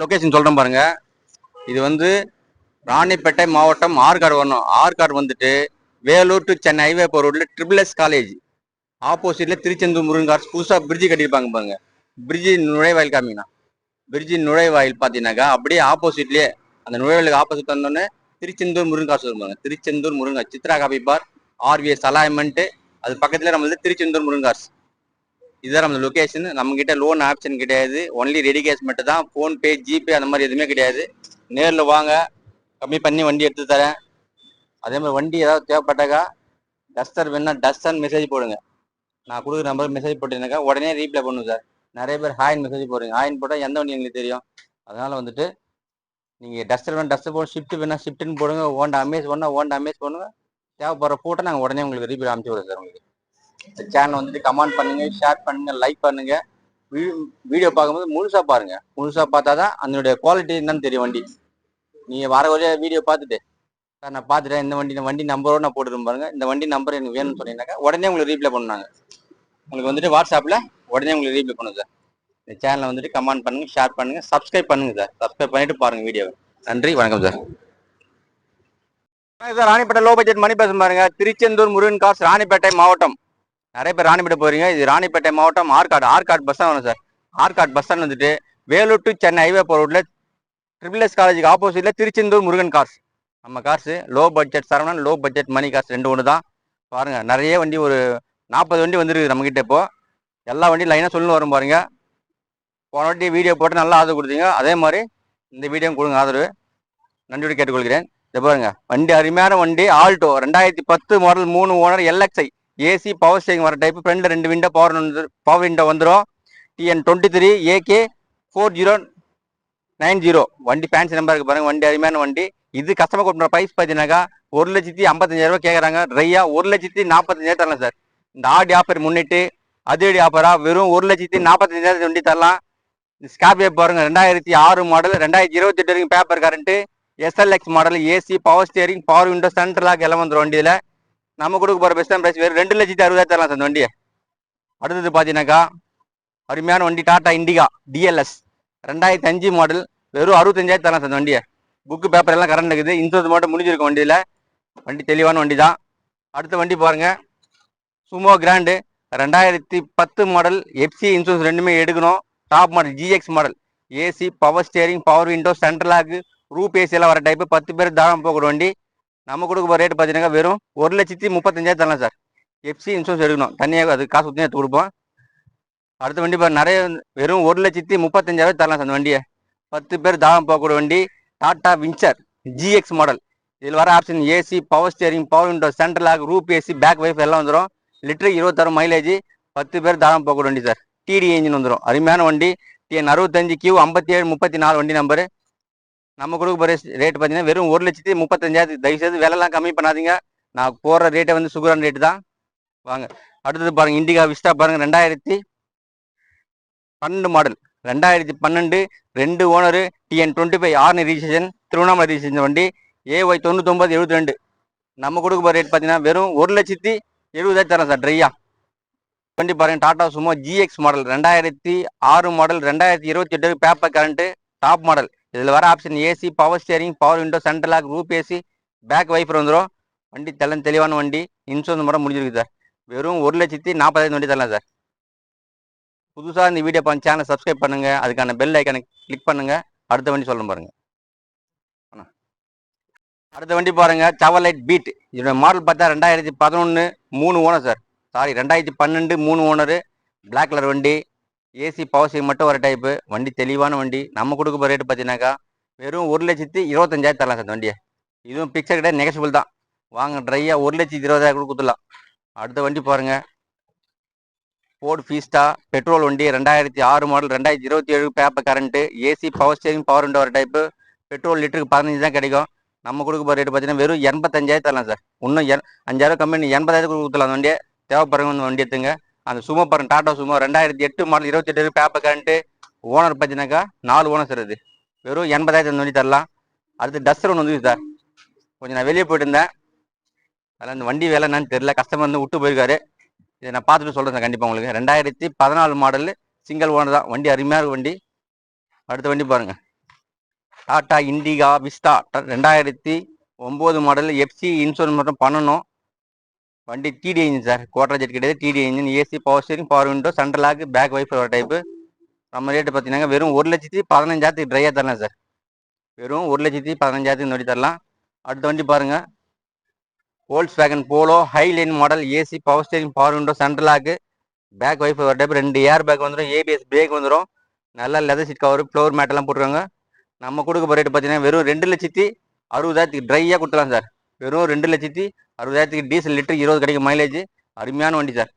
Location சொல்கிறேன் பாருங்க. இது வந்து ராணிப்பேட்டை மாவட்டம் ஆற்காடு வரணும் ஆற்காடு வந்துட்டு வேலூர் டு சென்னை ஹைவே போகிற ரோட்டில் ட்ரிபிள் எஸ் காலேஜ் ஆப்போசிட்டில் திருச்செந்தூர் முருகன் கார்ஸ் புதுசாக பிரிட்ஜ் கட்டியிருப்பாங்க பாருங்க. பிரிட்ஜி நுழைவாயில் காமிங்கண்ணா. பிரிட்ஜி நுழைவாயில் பார்த்தீங்கன்னாக்கா அப்படியே ஆப்போசிட்லேயே அந்த நுழைவாயிலுக்கு ஆப்போசிட் வந்தோடனே திருச்செந்தூர் முருகன் காசு வருவாங்க Tiruchendur Murugan Chitra coffee bar RVS அலாய்மெண்ட் அது பக்கத்தில் நம்மளது திருச்செந்தூர் முருகன் காசு இதுதான் நம்ம லொகேஷன் நம்ம கிட்ட லோன் ஆப்ஷன் கிடையாது. ஒன்லி ரெடி கேஷ் மட்டும் தான் ஃபோன் பே ஜிபே அந்த மாதிரி எதுவுமே கிடையாது. நேரில் வாங்க. கம்மி பண்ணி வண்டி எடுத்து தரேன். அதே மாதிரி வண்டி ஏதாவது தேவைப்பட்டாக்கா டஸ்டர் வேணா டஸ்டர் மெசேஜ் போடுங்க. நான் கொடுக்குற நம்பர் மெசேஜ் போட்டீங்கன்னாக்கா உடனே ரீப்ளை பண்ணுவோம் சார். நிறைய பேர் ஹாயின் மெசேஜ் போடுறீங்க. ஹாயின் போட்டால் எந்த வண்டி எங்களுக்கு தெரியும்? அதனால வந்துட்டு நீங்கள் டஸ்டர் வேணும் டஸ்டர் போடும் ஷிஃப்ட் வேணா ஷிஃப்ட்னு போடுங்க. ஓண்டா அமேஸ் பண்ணால் ஓண்டா அமேஸ் பண்ணுங்க தேவைப்படுற ஃபோட்டோ நாங்கள் உடனே உங்களுக்கு ரீப்ளை அனுப்பிச்சி விடுறோம் சார் உங்களுக்கு. இந்த சேனல் வந்துட்டு கமெண்ட் பண்ணுங்க ஷேர் பண்ணுங்க லைக் பண்ணுங்க. வீடியோ பார்க்கும்போது முழுசா பாருங்க. முழுசா பார்த்தா தான் அதனுடைய குவாலிட்டி என்னன்னு தெரியும் வண்டி. நீங்க வர வழியா வீடியோ பார்த்துட்டு சார் நான் பார்த்துட்டேன். இந்த வண்டி வண்டி நம்பரோட நான் போட்டுருப்பேன் பாருங்க. இந்த வண்டி நம்பர் எனக்கு வேணும்னு சொன்னீங்கன்னாக்கா உடனே உங்களுக்கு ரீப்ளை பண்ணுவாங்க. உங்களுக்கு வந்துட்டு வாட்ஸ்அப்பில் உடனே உங்களுக்கு ரீப்ளை பண்ணுங்க சார் இந்த சேனலை வந்துட்டு கமெண்ட் பண்ணுங்க ஷேர் பண்ணுங்க சப்ஸ்கிரைப் பண்ணுங்க சார். சப்ஸ்கிரைப் பண்ணிட்டு பாருங்க வீடியோவை நன்றி வணக்கம் சார். வணக்கம் sir Ranipet low budget money பேசும் பாருங்க. திருச்செந்தூர் முருகன் காசு ராணிப்பேட்டை மாவட்டம். நிறைய பேர் ராணிப்பேட்டை போகிறீங்க இது ராணிப்பேட்டை மாவட்டம் ஆற்காடு. ஆர்காட் பஸ் ஸ்டாண்ட் வரும் சார் ஆர்காட் பஸ் ஸ்டாண்ட் வந்துட்டு வேலூர் டு சென்னை ஹைவே போகிற ரோட்ல ட்ரிபிள் எஸ் காலேஜுக்கு ஆப்போசிட்டில் திருச்செந்தூர் முருகன் கார்ஸ் நம்ம காசு low budget Saravanan low budget money காசு ரெண்டு ஒன்று தான். பாருங்கள் நிறைய வண்டி ஒரு நாற்பது வண்டி வந்துருக்குது நம்மக்கிட்ட இப்போது எல்லா வண்டியும் லைனாக சொல்லணும் வரும் பாருங்கள் போன வாட்டி வீடியோ போட்டு நல்லா ஆதரவு கொடுத்தீங்க. அதே மாதிரி இந்த வீடியோ கொடுங்க ஆதரவு. நன்றியோடு கேட்டுக்கொள்கிறேன். இதை பாருங்கள் வண்டி அருமையான வண்டி ஆல்டோ. ரெண்டாயிரத்தி பத்து மாடல் மூணு owner LXI AC power steering வர டைப் ஃப்ரண்ட்ல ரெண்டு விண்டோ பவர் பவர் விண்டோ வந்துடும் TN twenty three AK four zero nine zero வண்டி ஃபேன்சி நம்பர் பாருங்கள் வண்டி அருமையான வண்டி. இது கஸ்டமர் கொடுக்குற ப்ரைஸ் பார்த்தீங்கன்னாக்கா ஒரு லட்சத்தி ஐம்பத்தஞ்சாயிரம் ரூபாய் கேட்குறாங்க ட்ரையா ஒரு லட்சத்தி நாற்பத்தஞ்சாயிரம் தரலாம் சார் இந்த ஆடி ஆஃபர் முன்னிட்டு அதிரடி ஆஃபராக வெறும் ஒரு லட்சத்தி நாற்பத்தஞ்சாயிரம் வண்டி தரலாம். இந்த ஸ்கார்பியோ பாருங்க ரெண்டாயிரத்தி ஆறு மாடல் ரெண்டாயிரத்தி இருபத்தி எட்டு வரைக்கும் paper current SLX model AC power steering power window central lock எல்லாம் வந்துடும் வண்டியில். நம்ம கொடுக்க போகிற பெஸ்ட் ப்ரைஸ் வேறு ரெண்டு லட்சத்தி அறுபதாயிரம் தரலாம் சார் இந்த வண்டியை. அடுத்தது பார்த்தீங்கன்னாக்கா அருமையான வண்டி டாடா இண்டிகா டிஎல்எஸ் ரெண்டாயிரத்தி அஞ்சு மாடல் வெறும் அறுபத்தஞ்சாயிரம் தரலாம் சார் இந்த வண்டியை. புக்கு பேப்பர் எல்லாம் கரண்ட் இருக்குது. இன்சூரன்ஸ் மட்டும் முடிஞ்சிருக்கும் வண்டியில். வண்டி தெளிவான வண்டி தான் அடுத்த வண்டி பாருங்க. சுமோ கிராண்டு ரெண்டாயிரத்தி பத்து மாடல் எஃப்சி இன்சூரன்ஸ் ரெண்டுமே எடுக்கணும். Top model GX model AC power steering power window central lock roof ஏசியெல்லாம் வர டைப்பு பத்து பேர் தாராளம் போகிற வண்டி. நம்ம கொடுக்க ரேட் பார்த்தீங்கன்னா வெறும் ஒரு லட்சத்தி முப்பத்தஞ்சாயிரம் தரலாம் சார் எஃப்சி இன்சூரன்ஸ் எடுக்கணும். தனியாக அது காசு ஊற்றி எடுத்து கொடுப்போம். அடுத்த வண்டி இப்போ நிறைய வெறும் ஒரு லட்சத்தி முப்பத்தஞ்சாயிரம் தரலாம் சார் அந்த வண்டியை. பத்து பேர் தாகம் போகக்கூடிய வண்டி டாடா விஞ்சர் ஜிஎக்ஸ் மாடல் இதில் வர option AC power steering power window central lock roof AC back wiper எல்லாம் வந்துடும் லிட்டருக்கு இருபத்தாறு மைலேஜ் பத்து பேர் தாகம் போகக்கூடிய வண்டி சார் டிடி இன்ஜின் வந்துடும் அருமையான வண்டி. டிஎன் அறுபத்தஞ்சு கியூ ஐம்பத்தி ஏழு முப்பத்தி நாலு வண்டி நம்பரு நம்ம கொடுக்க போகிற ரேட் பார்த்தீங்கன்னா வெறும் ஒரு லட்சத்தி முப்பத்தஞ்சாயிரத்து தயவுசெய்து விலைலாம் கம்மி பண்ணாதீங்க. நான் போடுற ரேட்டை வந்து சுகரான ரேட்டு தான். வாங்க. அடுத்தது பாருங்கள் இண்டிகா விஸ்டா பாருங்கள் ரெண்டாயிரத்தி பன்னெண்டு மாடல் ரெண்டாயிரத்தி பன்னெண்டு ரெண்டு owner TN twenty five Arni registration Tiruvannamalai registration வண்டி ஏஒய் தொண்ணூத்தொம்பது எழுபத்தி ரெண்டு நம்ம கொடுக்க போகிற ரேட் பார்த்தீங்கன்னா வெறும் ஒரு லட்சத்தி எழுபதாயிரம் தரேன் சார் ட்ரையா வண்டி பாருங்க டாடா சுமோ ஜிஎக்ஸ் மாடல் ரெண்டாயிரத்தி ஆறு மாடல் ரெண்டாயிரத்தி இருபத்தி எட்டு பேப்பர் கரண்ட்டு டாப் மாடல் இதில் வர option AC power steering power window central lock roof AC back wiper வந்துடும் வண்டி தெல்ல தெளிவான வண்டி. இன்சூரன்ஸ் முறை முடிஞ்சிருக்கு சார் வெறும் ஒரு லட்சத்தி நாற்பதாயிரம் வண்டி தரலாம் சார் புதுசாக இந்த வீடியோ பார்த்து சேனல் சப்ஸ்கிரைப் பண்ணுங்க. அதுக்கான பெல் ஐக்கானை கிளிக் பண்ணுங்கள் அடுத்த வண்டி சொல்ல பாருங்கள் அடுத்த வண்டி பாருங்கள் சவலைட் பீட் இதோட மாடல் பார்த்தா ரெண்டாயிரத்தி பதினொன்று மூணு ஓனர் சார் சாரி ரெண்டாயிரத்தி பன்னெண்டு மூணு ஓனரு பிளாக் கலர் வண்டி. ஏசி பவர் சீட் மட்டும் வர டைப்பு வண்டி தெளிவான வண்டி. நம்ம கொடுக்க போகிற ரேட்டு பார்த்தீங்கன்னாக்கா வெறும் ஒரு லட்சத்தி இருபத்தஞ்சாயிரம் தரலாம் சார் வண்டியை. இதுவும் பிக்சர் கிடையாது நெகசிபிள் தான். வாங்க ட்ரையாக ஒரு லட்சத்தி இருபதாயிரம் கூட கொடுத்துடலாம். அடுத்த வண்டி பாருங்க. ஃபோர்ட் ஃபீஸ்டா பெட்ரோல் வண்டி ரெண்டாயிரத்தி ஆறு மாடல் ரெண்டாயிரத்தி இருபத்தி ஏழு paper current AC power steering power window வர டைப்பு பெட்ரோல் லிட்டருக்கு பதினஞ்சு தான் கிடைக்கும். நம்ம கொடுக்க போகிற ரேட்டு பார்த்தீங்கன்னா வெறும் எண்பத்தஞ்சாயிரம் தரலாம் சார் இன்னும் எண் அஞ்சாயிரம் கம்மி எண்பதாயிரம் கொடுத்துலாம் அந்த வண்டியை. தேவைப்படுறவங்க வந்து வண்டி எடுத்துங்க. அந்த சுமோ பாருங்க டாடா சுமோ ரெண்டாயிரத்தி எட்டு மாடல் இருபத்தி எட்டு பேப்பர் கரண்ட்டு ஓனர் பார்த்தீங்கன்னாக்கா நாலு ஓனர் சார் வெறும் எண்பதாயிரத்தி அந்த வண்டி தரலாம். அடுத்து டஸ்டர் ஒன்று வந்து சார் கொஞ்சம் நான் வெளியே போயிட்டு இருந்தேன். அதில் அந்த வண்டி வேலை என்னன்னு தெரியல. கஸ்டமர் வந்து விட்டு போயிருக்காரு. இதை நான் பார்த்துட்டு சொல்கிறேன் சார் கண்டிப்பாக உங்களுக்கு. ரெண்டாயிரத்தி பதினாலு மாடல் சிங்கிள் ஓனர் தான். வண்டி அருமையாக வண்டி. அடுத்த வண்டி பாருங்கள் டாட்டா இண்டிகா விஸ்டா ட- ரெண்டாயிரத்தி ஒம்பது மாடல் எஃப்சி இன்சூரன்ஸ் மட்டும் பண்ணணும். வண்டி டிடி இன்ஜின் சார் கோட்டர் ஜெட் கிடையாது. DD engine AC power steering power window central lock back wiper வர டைப்பு நம்ம ரேட்டு பார்த்தீங்கன்னா வெறும் ஒரு லட்சத்தி பதினஞ்சாயிரத்துக்கு ட்ரையாக தரலாம் சார் வெறும் ஒரு லட்சத்தி பதினஞ்சாயிரத்துக்கு நோடி தரலாம். அடுத்த வண்டி பாருங்கள் Volkswagen Polo high line model AC power steering power window central lock back wiper ஒரு டைப் ரெண்டு ஏர் பேக் வந்துடும் ஏபிஎஸ் பிரேக் வந்துடும் நல்லா leather seat cover floor mat எல்லாம் போட்டுருக்காங்க. நம்ம கொடுக்க போகிற ரேட்டு பார்த்தீங்கன்னா வெறும் ரெண்டு லட்சத்தி அறுபதாயிரத்துக்கு ட்ரையாக கொடுத்துலாம் சார் வெறும் ரெண்டு லட்சத்தி அறுபதாயிரத்துக்கு டீசல் லிட்டர் இருபது கிடைக்கும் மைலேஜ் அருமையான வண்டி சார்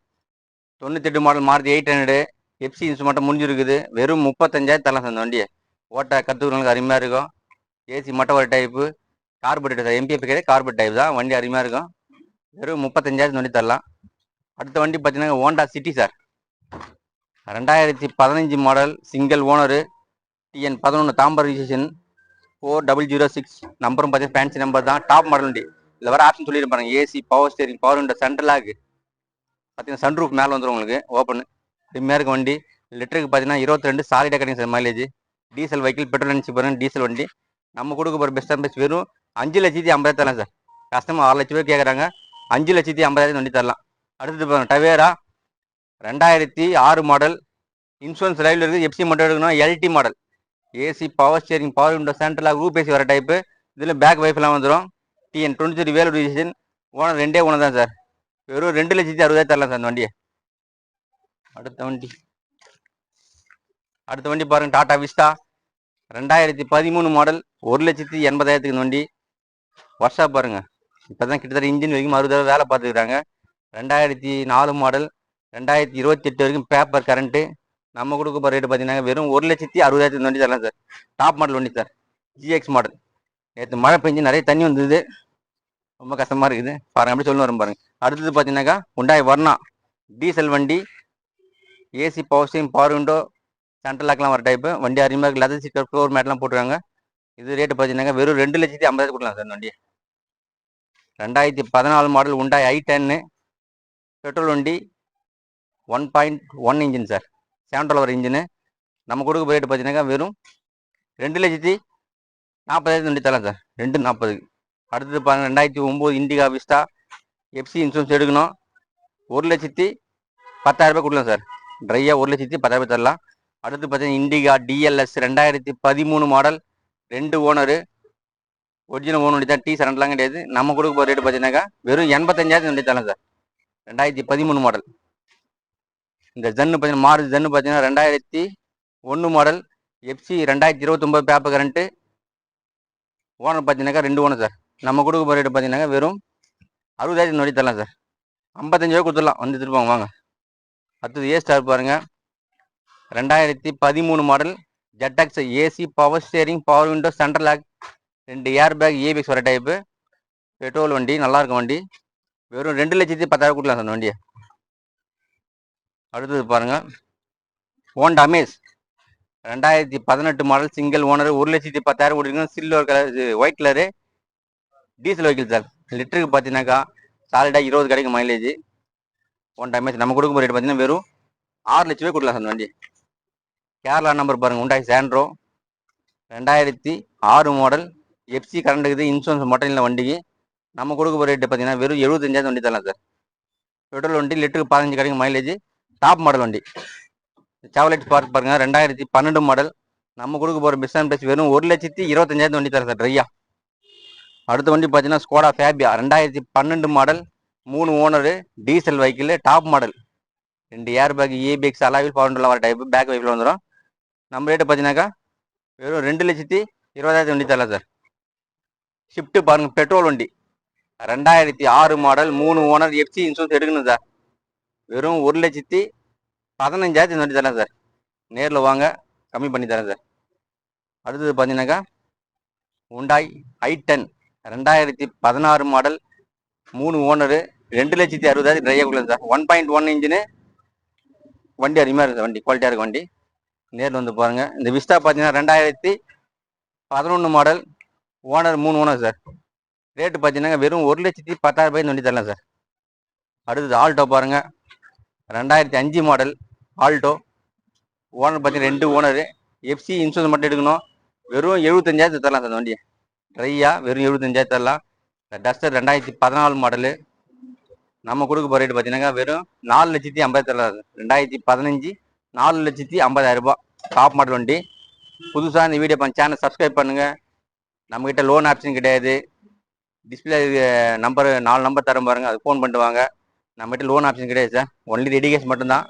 தொண்ணூத்தெட்டு model Maruti eight hundred FC மட்டும் முடிஞ்சிருக்குது வெறும் முப்பத்தஞ்சாயிரம் தரலாம் சார் அந்த வண்டியை. ஓட்ட கற்றுக்கிறவங்களுக்கு அருமையாக இருக்கும். ஏசி மட்டும் ஒரு டைப்பு கார்பரேட் சார் எம்பிஎஃப் கிடையாது கார்பரேட் டைப் தான் வண்டி அருமையாக இருக்கும். வெறும் முப்பத்தஞ்சாயிரம் வண்டி தரலாம். அடுத்த வண்டி பார்த்தீங்கன்னா ஹோண்டா சிட்டி சார் ரெண்டாயிரத்தி பதினஞ்சு மாடல் சிங்கிள் ஓனரு டிஎன் பதினொன்று Tambaram registration four double zero six நம்பரும் பார்த்தீங்கன்னா ஃபேன்சி நம்பர் தான். டாப் மாடல் வண்டி இதில் வர ஆப்ஷன் சொல்லியிருப்பாங்க AC power steering power window central lock பார்த்தீங்கன்னா சன்ரூஃப் மேலே வந்துடும் உங்களுக்கு. ஓப்பன் அருமையாக இருக்க வண்டி. லிட்டருக்கு பார்த்தீங்கன்னா இருபத்தி ரெண்டு சாலிடாக கிடைக்கும் sir mileage diesel vehicle petrol நினச்சி பாருங்க. டீசல் வண்டி. நம்ம கொடுக்க போகிற பெஸ்ட் அண்ட் பெஸ்ட் வெறும் அஞ்சு லட்சத்தி ஐம்பதாயிரம் தரலாம் சார். கஸ்டமர் ஆறு லட்ச பேர் கேட்குறாங்க அஞ்சு லட்சத்தி ஐம்பதாயிரம் வண்டி தரலாம். அடுத்தது பாருங்க. டவேரா ரெண்டாயிரத்தி ஆறு மாடல் இன்சூரன்ஸ் லைவில் இருக்குது. எஃப்சி மட்டும் எடுக்கணும் LT model AC power steering power window central lock roof AC வர டைப்பு இதில் பேக் வைஃப்லாம் வந்துடும் டிஎன் டுவெண்ட்டி த்ரீ வேலூர் டிசிஷன் ஓனர் ரெண்டே ஓனர் தான் சார் வெறும் ரெண்டு லட்சத்தி அறுபதாயிரம் தரலாம் சார் அந்த வண்டியை. அடுத்த வண்டி. அடுத்த வண்டி பாருங்கள் டாடா விஸ்டா ரெண்டாயிரத்தி பதிமூணு மாடல் ஒரு லட்சத்தி எண்பதாயிரத்துக்கு இந்த வண்டி. வருஷா பாருங்க. இப்போதான் கிட்டத்தட்ட இன்ஜின் வரைக்கும் அறுபதாயிரம் வேலை பார்த்துக்கிறாங்க ரெண்டாயிரத்தி நாலு மாடல் ரெண்டாயிரத்தி இருபத்தி எட்டு வரைக்கும் பேப்பர் கரண்ட்டு நம்ம கொடுக்க போகிற ரேட்டு பார்த்தீங்கன்னா வெறும் ஒரு லட்சத்தி அறுபதாயிரத்தி வண்டி தரலாம் சார். டாப் மாடல் வண்டி சார். ஜிஎக்ஸ் மாடல் நேற்று மழை பெஞ்சு நிறைய தண்ணி வந்தது. ரொம்ப கஷ்டமாக இருக்குது. பாருங்க அப்படி சொல்லி வரும் பாருங்க. அடுத்தது பார்த்தீங்கன்னாக்கா உண்டாய் வர்ணா டீசல் வண்டி. AC power steering power window central லாக்லாம் வர டைப்பு வண்டி அதிகமாக லெதர் சீட்டர் ஃப்ளோர் மேட்லாம் போட்டுருக்காங்க. இது ரேட்டு பார்த்தீங்கன்னா வெறும் ரெண்டு லட்சத்தி ஐம்பதாயிரம் கொடுக்கலாம் சார் வண்டி ரெண்டாயிரத்தி பதினாலு model Hyundai i ten petrol வண்டி one point one engine sir. Seven வர இன்ஜினு. நம்ம கொடுக்க ரேட்டு பார்த்தீங்கன்னா வெறும் ரெண்டு லட்சத்தி நாற்பதாயிரத்து வண்டி தரலாம் சார். ரெண்டு நாற்பதுக்கு அடுத்தது பாருங்க ரெண்டாயிரத்தி ஒம்பது இண்டிகா விஸ்டா எஃப்சி இன்சூரன்ஸ் எடுக்கணும். ஒரு லட்சத்தி பத்தாயிரரூபா கொடுக்கலாம் சார். ட்ரையாக ஒரு லட்சத்தி பத்தாயிரரூபா தரலாம். அடுத்து பார்த்தீங்கன்னா இண்டிகா டிஎல்எஸ் ரெண்டாயிரத்தி பதிமூணு மாடல் ரெண்டு ஓனரு ஒரிஜினல் ஓனர் தான் டி சரண்ட்லாம் கிடையாது. நம்ம கொடுக்க போகிற ரேட்டு பார்த்தீங்கன்னாக்கா வெறும் எண்பத்தஞ்சாயிரத்து வண்டி தரலாம் சார். ரெண்டாயிரத்தி பதிமூணு மாடல் இந்த ஜன்னு பார்த்தீங்கன்னா மாறுதி. ஜன்னு பார்த்தீங்கன்னா ரெண்டாயிரத்தி ஒன்று மாடல் எஃப்சி ரெண்டாயிரத்தி இருபத்தொம்பது பேப்பர் கரண்ட்டு ஓனர் பார்த்தீங்கன்னாக்கா ரெண்டு ஓனர் சார் நம்ம கொடுக்க போகிற ரேட்டு பார்த்தீங்கன்னாக்கா வெறும் அறுபதாயிரத்தி நொடி தரலாம் சார் ஐம்பத்தஞ்சு கொடுத்துடலாம். வந்து திருப்பாங்க வாங்க. அடுத்தது ஏ ஸ்டார் பாருங்க. ரெண்டாயிரத்தி பதிமூணு model ஜெட்டாக்ஸ் AC power steering power window central lock ரெண்டு ஏர் பேக் ஏபிஎக்ஸ் வர டைப்பு பெட்ரோல் வண்டி நல்லாயிருக்கும் வண்டி. வெறும் ரெண்டு லட்சத்தி பத்தாயிரம் கொடுக்கலாம் சார் வண்டியை. அடுத்தது பாருங்க. Honda Amaze. ரெண்டாயிரத்தி பதினெட்டு மாடல் சிங்கிள் ஓனர் ஒரு லட்சத்தி பத்தாயிரம் கொடுக்குங்க silver colour white colour diesel vehicle sir. லிட்டருக்கு பார்த்தீங்கன்னாக்கா சாலிடாக இருபது கிடைக்கும் மைலேஜ் ஒன் டைமேஜ் நம்ம கொடுக்கும் ரேட் பார்த்தீங்கன்னா வெறும் ஆறு லட்ச ரூபாய் கொடுக்கலாம் சார் அந்த வண்டி. கேரளா நம்பர் பாருங்கள் உண்டாய் சாண்ட்ரோ ரெண்டாயிரத்தி ஆறு மாடல் எஃப்சி கரண்ட் இருக்குது இன்சூரன்ஸ் மட்டும் இல்லை வண்டிக்கு. நம்ம கொடுக்க போகிற ரேட்டு பார்த்தீங்கன்னா வெறும் எழுபத்தஞ்சாயிரம் வண்டி தரலாம் சார். பெட்ரோல் வண்டி லிட்டருக்கு பதினஞ்சு கிடைக்கும் மைலேஜ் டாப் மாடல் வண்டி. சாவலைட் பார்க் பாருங்க ரெண்டாயிரத்தி பன்னெண்டு மாடல் நம்ம கொடுக்க போகிற பிஸ்னஸ் பிரைஸ் வெறும் ஒரு லட்சத்தி இருபத்தஞ்சாயிரத்து வண்டி தரேன் சார் ட்ரையா அடுத்த வண்டி பார்த்தீங்கன்னா ஸ்கோடா ஃபேபியா ரெண்டாயிரத்தி பன்னெண்டு மாடல் மூணு owner diesel vehicle top model ரெண்டு ஏர் பேக் ஏபிஎக்ஸ் அலாவில் பவுண்டர்லாம் வர டைப்பு பேக் வைப்பில் வந்துடும் நம்ம ரேட்டு பார்த்தீங்கன்னாக்கா வெறும் ரெண்டு லட்சத்தி இருபதாயிரத்து வண்டி தரலாம் சார் ஷிஃப்ட்டு பாருங்கள் பெட்ரோல் வண்டி. ரெண்டாயிரத்தி ஆறு மாடல் மூணு ஓனர் எஃப்சி இன்சூரன்ஸ் எடுக்கணும் சார். வெறும் ஒரு லட்சத்தி பதினஞ்சாயிரத்தி வண்டி தரேன் சார். நேரில் வாங்க கம்மி பண்ணி தரேன் சார். அடுத்தது பார்த்தீங்கன்னாக்கா உண்டாய் ஐ டென் ரெண்டாயிரத்தி பதினாறு மாடல் மூணு ஓனரு ரெண்டு லட்சத்தி அறுபதாயிரத்தி ட்ரையாக கொடுங்க sir. One point one engine வண்டி அருமையாக இருக்குது வண்டி. குவாலிட்டியாக இருக்குது வண்டி. நேரில் வந்து பாருங்கள் இந்த விஸ்டா பார்த்தீங்கன்னா ரெண்டாயிரத்தி பதினொன்று மாடல் ஓனர் மூணு ஓனர் சார். ரேட்டு பார்த்தீங்கன்னா வெறும் ஒரு லட்சத்தி பத்தாயிரம் ரூபாய் வண்டி தரலாம் சார். அடுத்தது ஆல்டோ பாருங்கள் ரெண்டாயிரத்தி அஞ்சு மாடல் ஆல்டோ ஓனர் பார்த்தீங்கன்னா ரெண்டு ஓனரு எஃப்சி இன்சூரன்ஸ் மட்டும் எடுக்கணும். வெறும் எழுபத்தஞ்சாயிரத்து தரலாம் சார் வண்டி வண்டியை. வெறும் எழுபத்தஞ்சாயிரத்து தரலாம். டஸ்டர் ரெண்டாயிரத்தி பதினாலு மாடலு நம்ம கொடுக்க போகிற ரேட்டு பார்த்தீங்கன்னா வெறும் நாலு லட்சத்தி ஐம்பதாயிரத்து தரலாம் ரெண்டாயிரத்தி பதினஞ்சு நாலு லட்சத்தி ஐம்பதாயிரம் ரூபாய். டாப் மாடல் வண்டி. புதுசாக இந்த வீடியோ பண்ண சேனல் சப்ஸ்கிரைப் பண்ணுங்கள் நம்மக்கிட்ட லோன் ஆப்ஷன் கிடையாது. டிஸ்பிளே நம்பர் நாலு நம்பர் தரம் பாருங்கள் அது ஃபோன் பண்ணிட்டு வாங்க. நம்மகிட்ட லோன் ஆப்ஷன் கிடையாது சார் ஒன்லி ரெடி கேஷ் மட்டும்தான்.